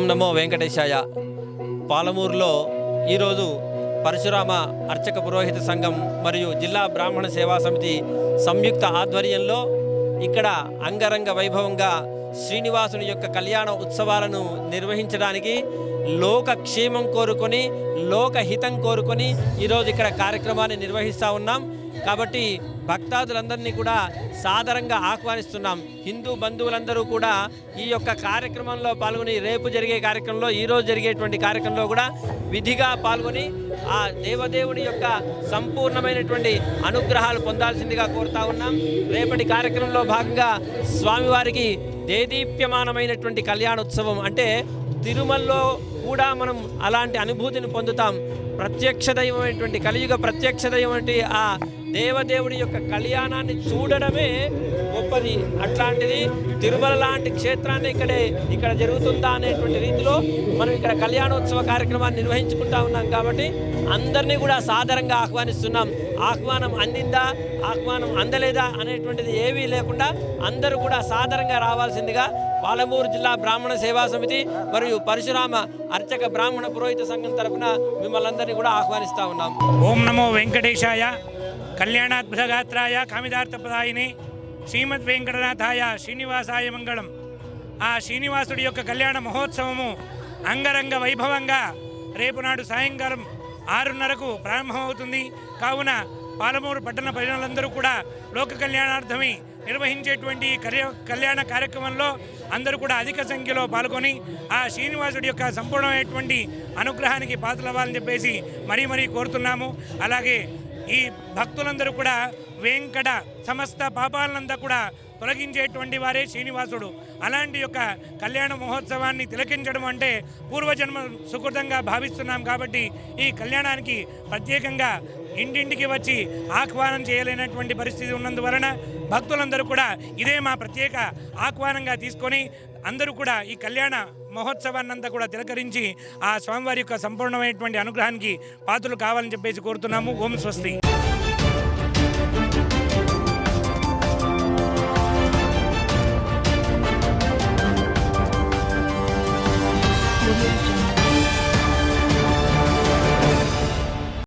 ఓం నమో వెంకటేశాయ. పాలమూరులో ఈరోజు పరశురామ అర్చక పురోహిత సంఘం మరియు జిల్లా బ్రాహ్మణ సేవా సమితి సంయుక్త ఆధ్వర్యంలో ఇక్కడ అంగరంగ వైభవంగా శ్రీనివాసుని యొక్క కళ్యాణ ఉత్సవాలను నిర్వహించడానికి లోక క్షేమం కోరుకొని లోక హితం కోరుకొని ఈరోజు ఇక్కడ కార్యక్రమాన్ని నిర్వహిస్తూ ఉన్నాం. కాబట్టి భక్తాదులందరినీ కూడా సాదరంగా ఆహ్వానిస్తున్నాం. హిందూ బంధువులందరూ కూడా ఈ యొక్క కార్యక్రమంలో పాల్గొని రేపు జరిగే కార్యక్రమంలో ఈరోజు జరిగేటువంటి కార్యక్రమంలో కూడా విధిగా పాల్గొని ఆ దేవదేవుని యొక్క సంపూర్ణమైనటువంటి అనుగ్రహాలు పొందాల్సిందిగా కోరుతా ఉన్నాం. రేపటి కార్యక్రమంలో భాగంగా స్వామివారికి దేదీప్యమానమైనటువంటి కళ్యాణోత్సవం అంటే తిరుమలలో కూడా మనం అలాంటి అనుభూతిని పొందుతాం. ప్రత్యక్ష దైవమైనటువంటి కలియుగ ప్రత్యక్ష దైవం ఆ దేవదేవుడి యొక్క కళ్యాణాన్ని చూడడమే గొప్పది. అట్లాంటిది తిరుమల లాంటి క్షేత్రాన్ని ఇక్కడే ఇక్కడ జరుగుతుందా అనేటువంటి రీతిలో మనం ఇక్కడ కళ్యాణోత్సవ కార్యక్రమాన్ని నిర్వహించుకుంటా ఉన్నాం కాబట్టి అందరినీ కూడా సాధారణంగా ఆహ్వానిస్తున్నాం. ఆహ్వానం అందిందా? ఆహ్వానం అందలేదా? అనేటువంటిది ఏమీ లేకుండా అందరూ కూడా సాధారణంగా రావాల్సిందిగా పాలమూరు జిల్లా బ్రాహ్మణ సేవా సమితి మరియు పరశురామ అర్చక బ్రాహ్మణ పురోహిత సంఘం తరఫున మిమ్మల్ని అందరినీ కూడా ఆహ్వానిస్తా ఉన్నాం. ఓం నమో వెంకటేశాయ. కళ్యాణాద్భుతగాత్రాయ కామిదార్థప్రదాయిని శ్రీమద్ వెంకటనాథాయ శ్రీనివాసాయ మంగళం. ఆ శ్రీనివాసుడి యొక్క కళ్యాణ మహోత్సవము అంగరంగ వైభవంగా రేపు నాడు సాయంకాలం ఆరున్నరకు ప్రారంభమవుతుంది. కావున పాలమూరు పట్టణ ప్రజలందరూ కూడా లోక కళ్యాణార్థమై నిర్వహించేటువంటి ఈ కళ్యాణ కార్యక్రమంలో అందరూ కూడా అధిక సంఖ్యలో పాల్గొని ఆ శ్రీనివాసుడి యొక్క సంపూర్ణమైనటువంటి అనుగ్రహానికి పాత్రలవ్వాలని చెప్పేసి మరీ మరీ కోరుతున్నాము. అలాగే ఈ భక్తులందరూ కూడా వెంకట సమస్త పాపాలనంతా కూడా తొలగించేటువంటి వారే శ్రీనివాసుడు. అలాంటి యొక్క కళ్యాణ మహోత్సవాన్ని తిలకించడం అంటే పూర్వజన్మ సుకృతంగా భావిస్తున్నాం కాబట్టి ఈ కళ్యాణానికి ప్రత్యేకంగా ఇంటింటికి వచ్చి ఆహ్వానం చేయలేనటువంటి పరిస్థితి ఉన్నందువలన భక్తులందరూ కూడా ఇదే మా ప్రత్యేక ఆహ్వానంగా తీసుకొని అందరూ కూడా ఈ కళ్యాణ మహోత్సవాన్నంతా కూడా తిలకరించి ఆ స్వామివారి యొక్క సంపూర్ణమైనటువంటి అనుగ్రహానికి పాత్రలు కావాలని చెప్పేసి కోరుతున్నాము ఓం స్వస్తి